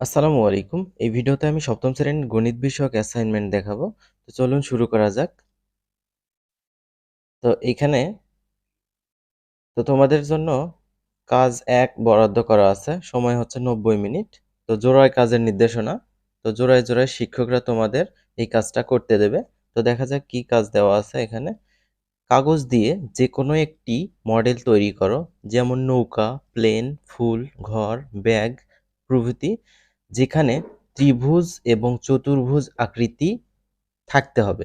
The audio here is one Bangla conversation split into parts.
আসসালামু আলাইকুম। এই ভিডিওতে আমি সপ্তম শ্রেণির গণিত বিষয়ক অ্যাসাইনমেন্ট দেখাবো। তো চলুন শুরু করা যাক। তো এখানে তো তোমাদের জন্য কাজ এক বরাদ্দ করা আছে। সময় হচ্ছে ৯০ মিনিট। তো জোড়ায় কাজের নির্দেশনা। তো জোড়ায়, জোড়ায় শিক্ষকরা তোমাদের এই কাজটা করতে দেবে। তো দেখা যাক কি কাজ দেওয়া আছে এখানে। কাগজ দিয়ে যেকোনো একটি মডেল তৈরি করো। যেমন নৌকা, প্লেন, ফুল, ঘর, ব্যাগ প্রভৃতি। যেখানে ত্রিভুজ এবং চতুর্ভুজ আকৃতি থাকতে হবে।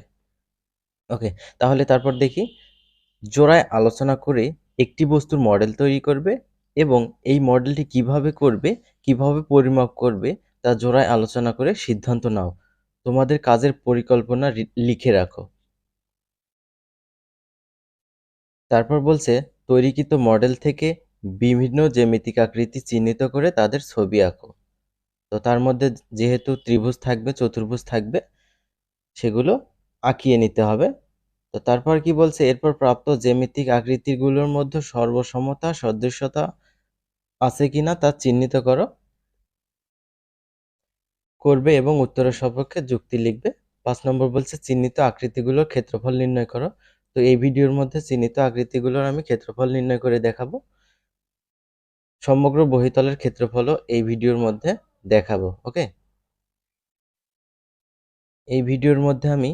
ওকে, তাহলে তারপর দেখি জোড়ায় আলোচনা করে একটি বস্তুর মডেল তৈরি করবে এবং এই মডেলটি কীভাবে করবে, কীভাবে পরিমাপ করবে তা জোড়ায় আলোচনা করে সিদ্ধান্ত নাও। তোমাদের কাজের পরিকল্পনা লিখে রাখো। তারপর বলছে তৈরিকৃত মডেল থেকে বিভিন্ন জ্যামিতিক আকৃতি চিহ্নিত করে তাদের ছবি আঁকো। তো তার মধ্যে যেহেতু ত্রিভুজ থাকবে, চতুর্ভুজ থাকবে সেগুলো আঁকিয়ে নিতে হবে। তো তারপর কি বলছে? এরপর প্রাপ্ত জ্যামিতিক আকৃতিগুলোর মধ্যে সর্বসমতা সদৃশ্যতা আছে কিনা তা চিহ্নিত করো। করবে এবং উত্তরের সপক্ষে যুক্তি লিখবে। পাঁচ নম্বর বলছে চিহ্নিত আকৃতিগুলোর ক্ষেত্রফল নির্ণয় করো। তো এই ভিডিওর মধ্যে চিহ্নিত আকৃতিগুলোর আমি ক্ষেত্রফল নির্ণয় করে দেখাবো। সমগ্র বহিতলের ক্ষেত্রফলও এই ভিডিওর মধ্যে দেখাবো, ওকে? এই ভিডিওর মধ্যে আমি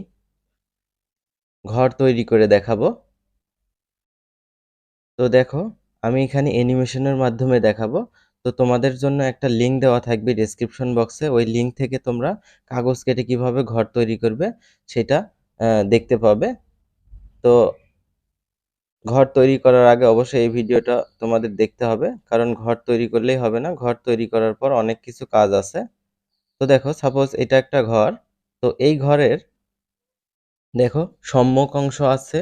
ঘর তৈরি করে দেখাবো। তো দেখো, আমি এখানে অ্যানিমেশনের মাধ্যমে দেখাবো। তো তোমাদের জন্য একটা লিঙ্ক দেওয়া থাকবে ডেসক্রিপশন বক্সে। ওই লিঙ্ক থেকে তোমরা কাগজ কেটে কীভাবে ঘর তৈরি করবে সেটা দেখতে পাবে। তো ঘর তৈরি করার আগে অবশ্যই এই ভিডিওটা তোমাদের দেখতে হবে। কারণ ঘর তৈরি করলেই হবে না। ঘর তৈরি করার পর অনেক কিছু কাজ আছে। তো দেখো সাপোজ এটা একটা ঘর। তো এই ঘরের দেখো, সম্মুখ অংশ আছে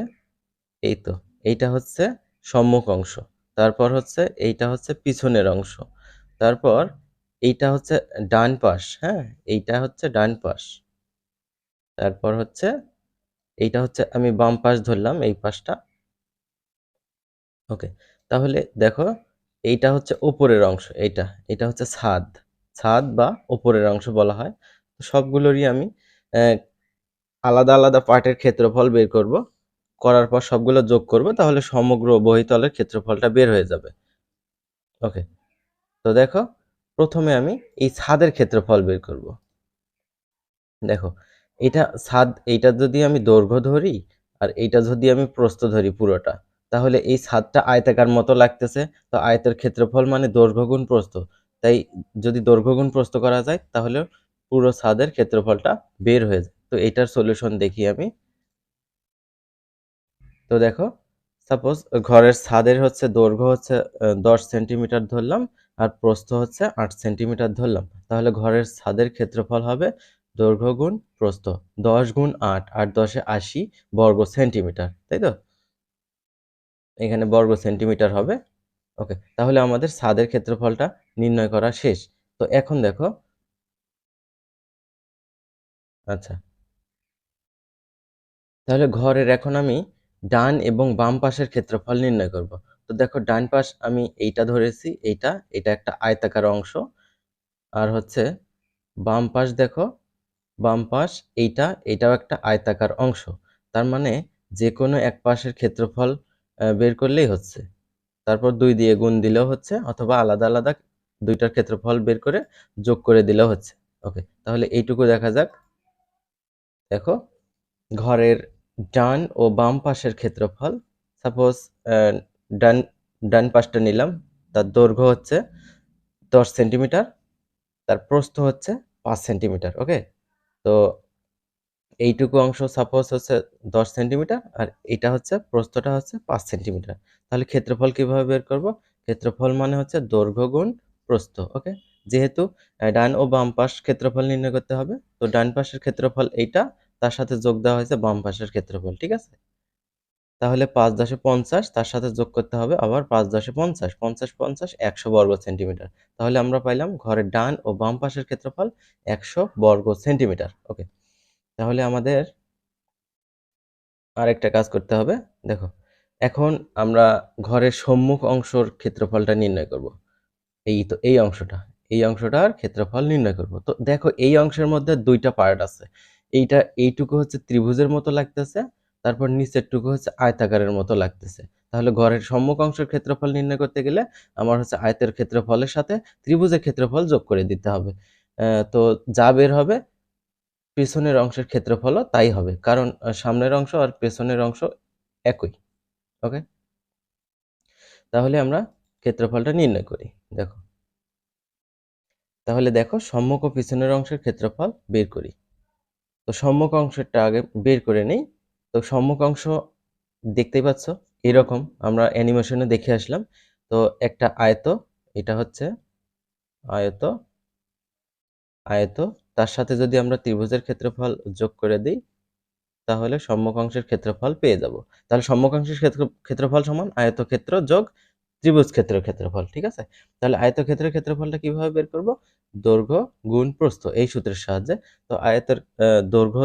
এই তো। এইটা হচ্ছে সম্মুখ অংশ। তারপর হচ্ছে এইটা হচ্ছে পিছনের অংশ। তারপর এইটা হচ্ছে ডান পাশ হ্যাঁ? এইটা হচ্ছে ডান পাশ। তারপর হচ্ছে এইটা হচ্ছে আমি বাম পাশ ধরলাম, এই পাশটা। ওকে, তাহলে দেখো এইটা হচ্ছে ওপরের অংশ, এইটা এটা হচ্ছে ছাদ ছাদ বা ওপরের অংশ বলা হয়। সবগুলোরই আমি আলাদা আলাদা পার্টের ক্ষেত্রফল বের করব, করার পর সবগুলো যোগ করব, তাহলে সমগ্র বহিতলের ক্ষেত্রফলটা বের হয়ে যাবে। ওকে, তো দেখো প্রথমে আমি এই ছাদের ক্ষেত্রফল বের করব। দেখো, এটা ছাদ, এইটা যদি আমি দৈর্ঘ্য ধরি, আর এইটা যদি আমি প্রস্থ ধরি পুরোটা তাহলে এই ছাদটা আয়তাকার মতো লাগতেছে। তো আয়তের ক্ষেত্রফল মানে দৈর্ঘ্যগুণ প্রস্থ। তাই যদি দৈর্ঘ্য গুণ প্রস্থ করা যায়, তাহলে পুরো ছাদের ক্ষেত্রফলটা বের হয়ে যায়। তো এটার সলিউশন দেখি আমি। তো দেখো সাপোজ ঘরের ছাদের হচ্ছে দৈর্ঘ্য হচ্ছে দশ সেন্টিমিটার ধরলাম, আর প্রস্থ হচ্ছে আট সেন্টিমিটার ধরলাম। তাহলে ঘরের ছাদের ক্ষেত্রফল হবে দৈর্ঘ্য গুণ প্রস্থ, দশ গুণ আট আট দশে আশি বর্গ সেন্টিমিটার। তাই তো? এখানে বর্গ সেন্টিমিটার হবে। ওকে, তাহলে আমাদের ছাদের ক্ষেত্রফলটা নির্ণয় করা শেষ। তো এখন দেখো আচ্ছা। তাহলে ঘরের এখন আমি ডান এবং বাম পাশের ক্ষেত্রফল নির্ণয় করব। তো দেখো, ডান পাশ আমি এইটা ধরেছি, এইটা এটা একটা আয়তাকার অংশ। আর হচ্ছে বাম পাশ দেখো, বাম পাশ এইটা এটাও একটা আয়তাকার অংশ। তার মানে যে কোনো এক পাশের ক্ষেত্রফল বের করলেই হচ্ছে। তারপর দুই দিয়ে গুণ দিলেও হচ্ছে অথবা আলাদা আলাদা দুইটার ক্ষেত্রফল বের করে যোগ করে দিলেও হচ্ছে। ওকে তাহলে এইটুকু দেখা যাক। দেখো, ঘরের ডান ও বাম পাশের ক্ষেত্রফল সাপোজ ডান ডান পাশটা নিলাম, তার দৈর্ঘ্য হচ্ছে দশ সেন্টিমিটার, তার প্রস্থ হচ্ছে পাঁচ সেন্টিমিটার ওকে তো এইটুকু অংশ সাপোজ হচ্ছে দশ সেন্টিমিটার আর এটা হচ্ছে, প্রস্থটা হচ্ছে পাঁচ সেন্টিমিটার তাহলে ক্ষেত্রফল কীভাবে বের করব? ক্ষেত্রফল মানে হচ্ছে দৈর্ঘ্য গুণ প্রস্থ ওকে যেহেতু ডান ও বাম পাশ ক্ষেত্রফল নির্ণয় করতে হবে, তো ডান পাশের ক্ষেত্রফল এইটা, তার সাথে যোগ দেওয়া হয়েছে বাম পাশের ক্ষেত্রফল, ঠিক আছে? তাহলে পাঁচ দশে পঞ্চাশ, তার সাথে যোগ করতে হবে আবার পাঁচ দশে পঞ্চাশ পঞ্চাশ পঞ্চাশ একশো বর্গ সেন্টিমিটার তাহলে আমরা পাইলাম ঘরের ডান ও বাম পাশের ক্ষেত্রফল একশো বর্গ সেন্টিমিটার ওকে তাহলে আমাদের আরেকটা কাজ করতে হবে। দেখো, এখন আমরা ঘরের সম্মুখ অংশর ক্ষেত্রফলটা নির্ণয় করব। এই তো, এই অংশটা, এই অংশটার ক্ষেত্রফল নির্ণয় করব। তো দেখো, এই অংশের মধ্যে দুইটা পার্ট আছে। এইটা, এইটুকু হচ্ছে ত্রিভুজের মতো লাগতেছে, তারপর নিচেরটুকু হচ্ছে আয়তাকারের মতো লাগতেছে। তাহলে ঘরের সম্মুখ অংশের ক্ষেত্রফল নির্ণয় করতে গেলে আমার হচ্ছে আয়তের ক্ষেত্রফলের সাথে ত্রিভুজের ক্ষেত্রফল যোগ করে দিতে হবে। তো যা বের হবে পেছনের অংশের ক্ষেত্রফলও তাই হবে। কারণ সামনের অংশ আর পেছনের অংশ একই। ওকে তাহলে আমরা ক্ষেত্রফলটা নির্ণয় করি। দেখো। তাহলে দেখো, সম্মুখ ও পিছনের অংশের ক্ষেত্রফল বের করি। তো সম্মুখ অংশটা আগে বের করে নেই। তো সম্মুখ অংশ দেখতেই পাচ্ছ? এরকম। আমরা অ্যানিমেশনে দেখে আসলাম। তো একটা আয়ত, এটা হচ্ছে আয়ত আয়ত তার সাথে যদি আমরা ত্রিভুজের ক্ষেত্রফল যোগ করে দিই, তাহলে সম্মুখ অংশের ক্ষেত্রফল পেয়ে যাব। তাহলে সম্মুখ অংশের ক্ষেত্র, ক্ষেত্রফল সমান আয়তক্ষেত্র যোগ ত্রিভুজ ক্ষেত্রের ক্ষেত্রফল, ঠিক আছে? তাহলে আয়তক্ষেত্রের ক্ষেত্রফলটা কীভাবে বের করব? দৈর্ঘ্য গুণ প্রস্থ, এই সূত্রের সাহায্যে। তো আয়তের দৈর্ঘ্য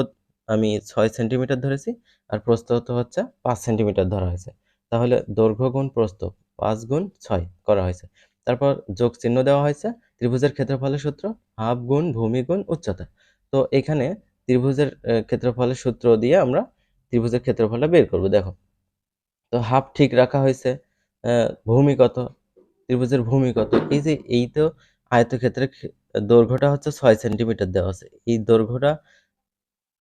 আমি ছয় সেন্টিমিটার ধরেছি আর প্রস্থ তো হচ্ছে পাঁচ সেন্টিমিটার ধরা হয়েছে। তাহলে দৈর্ঘ্য গুণ প্রস্থ পাঁচ গুণ ছয় করা হয়েছে। তারপর যোগ চিহ্ন দেওয়া হয়েছে। ত্রিভুজের ক্ষেত্রফলের সূত্র, হাফ গুণ ভূমি গুণ উচ্চতা। তো এখানে ত্রিভুজের ক্ষেত্রফলের সূত্র দিয়ে আমরা ত্রিভুজের ক্ষেত্রফলটা বের করব, দেখো। তো হাফ ঠিক রাখা হয়েছে ভূমি কত? ত্রিভুজের ভূমি কত? এই যে এই তো আয়তক্ষেত্রের ক্ষে- দৈর্ঘ্যটা হচ্ছে ছয় সেন্টিমিটার দেওয়া আছে। এই দৈর্ঘ্যটা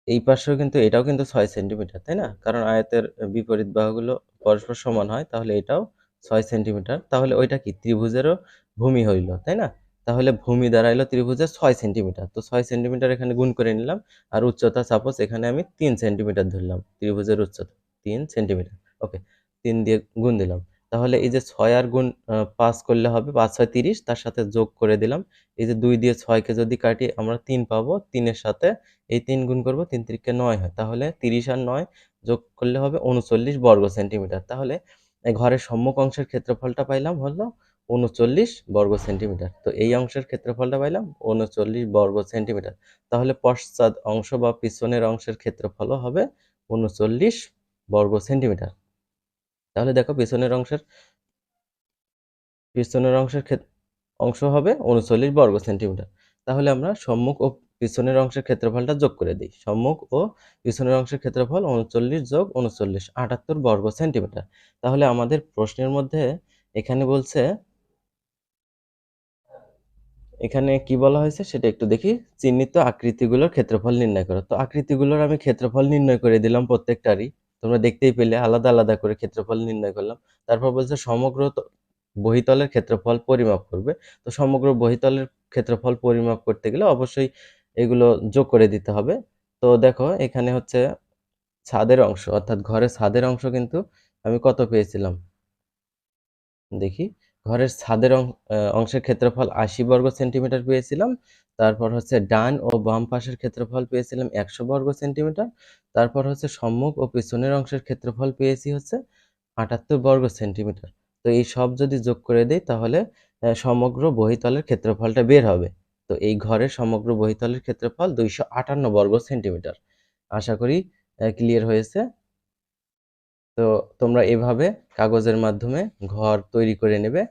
এই পাশেও কিন্তু এটাও কিন্তু ছয় সেন্টিমিটার, তাই না? কারণ আয়তের বিপরীত বাহুগুলো পরস্পর সমান হয়, তাহলে এটাও ছয় সেন্টিমিটার। তাহলে ওইটা কি? ত্রিভুজেরও ভূমি হইল, তাই না? তাহলে ভূমি দাঁড়াইলো ত্রিভুজের ছয় সেন্টিমিটার। তো ছয় সেন্টিমিটার এখানে গুণ করে নিলাম, আর উচ্চতা সাপোজ এখানে আমি তিন সেন্টিমিটার ধরলাম, ত্রিভুজের উচ্চতা, তিন সেন্টিমিটার। ওকে তিন দিয়ে গুণ দিলাম। তাহলে এই যে ছয় আর গুণ পাঁচ করলে হবে পাঁচ, ছয়, তিরিশ, তার সাথে যোগ করে দিলাম। এই যে দুই দিয়ে ছয়কে যদি কাটি, আমরা তিন পাবো, তিনের সাথে এই তিন গুণ করব, তিন তিরিকে নয় হয়। তাহলে তিরিশ আর নয় যোগ করলে হবে উনচল্লিশ বর্গ সেন্টিমিটার। তাহলে ঘরের সম্মুখ অংশের ক্ষেত্রফলটা পাইলাম হলো উনচল্লিশ বর্গ সেন্টিমিটার। তো এই অংশের ক্ষেত্রফলটা পাইলাম উনচল্লিশ বর্গ সেন্টিমিটার। তাহলে পশ্চাৎ অংশ বা পিছনের অংশের ক্ষেত্রফলও হবে উনচল্লিশ বর্গ সেন্টিমিটার। তাহলে দেখো পিছনের অংশের পিছনের অংশের অংশ হবে উনচল্লিশ বর্গ সেন্টিমিটার। তাহলে আমরা সম্মুখ ও পিছনের অংশের ক্ষেত্রফলটা যোগ করে দিই। সম্মুখ ও পিছনের অংশের ক্ষেত্রফল উনচল্লিশ যোগ উনচল্লিশ আটাত্তর বর্গ সেন্টিমিটার। তাহলে আমাদের প্রশ্নের মধ্যে এখানে বলছে এখানে কি বলা হয়েছে সেটা একটু দেখি। চিহ্নিত আকৃতিগুলোর ক্ষেত্রফল নির্ণয় করো। তো আকৃতিগুলোর আমি ক্ষেত্রফল নির্ণয় করে দিলাম প্রত্যেকটারই। তোমরা দেখতেই পেলে, আলাদা আলাদা করে ক্ষেত্রফল নির্ণয় করলাম। তারপর বলছে সমগ্র বহিতলের ক্ষেত্রফল পরিমাপ করবে। তো সমগ্র বহিতলের ক্ষেত্রফল পরিমাপ করতে গেলে অবশ্যই এগুলো যোগ করে দিতে হবে। তো দেখো, এখানে হচ্ছে ছাদের অংশ, অর্থাৎ ঘরের ছাদের অংশ কিন্তু আমি কত পেয়েছিলাম? দেখি। ঘরের ছাদের অংশের ক্ষেত্রফল আশি বর্গ সেন্টিমিটার পেয়েছিলাম। তারপর হচ্ছে ডান ও বাম পাশের ক্ষেত্রফল পেয়েছিলাম একশো বর্গ সেন্টিমিটার। তারপর হচ্ছে সম্মুখ ও পিছনের অংশের ক্ষেত্রফল পেয়েছি হচ্ছে আটাত্তর বর্গ সেন্টিমিটার। তো এই সব যদি যোগ করে দেই তাহলে সমগ্র বহিতলের ক্ষেত্রফলটা বের হবে। তো এই ঘরের সমগ্র বহিতলের ক্ষেত্রফল দুইশো আটান্ন বর্গ সেন্টিমিটার। আশা করি ক্লিয়ার হয়েছে। তো তোমরা এভাবে কাগজের মাধ্যমে ঘর তৈরি করে নেবে।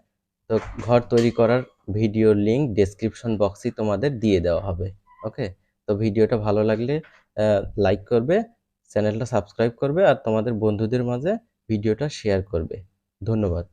তো ঘর তৈরি করার ভিডিওর লিঙ্ক ডেসক্রিপশন বক্সে তোমাদের দিয়ে দেওয়া হবে ওকে তো ভিডিওটা ভালো লাগলে লাইক করবে চ্যানেলটা সাবস্ক্রাইব করবে আর তোমাদের বন্ধুদের মাঝে ভিডিওটা শেয়ার করবে। ধন্যবাদ।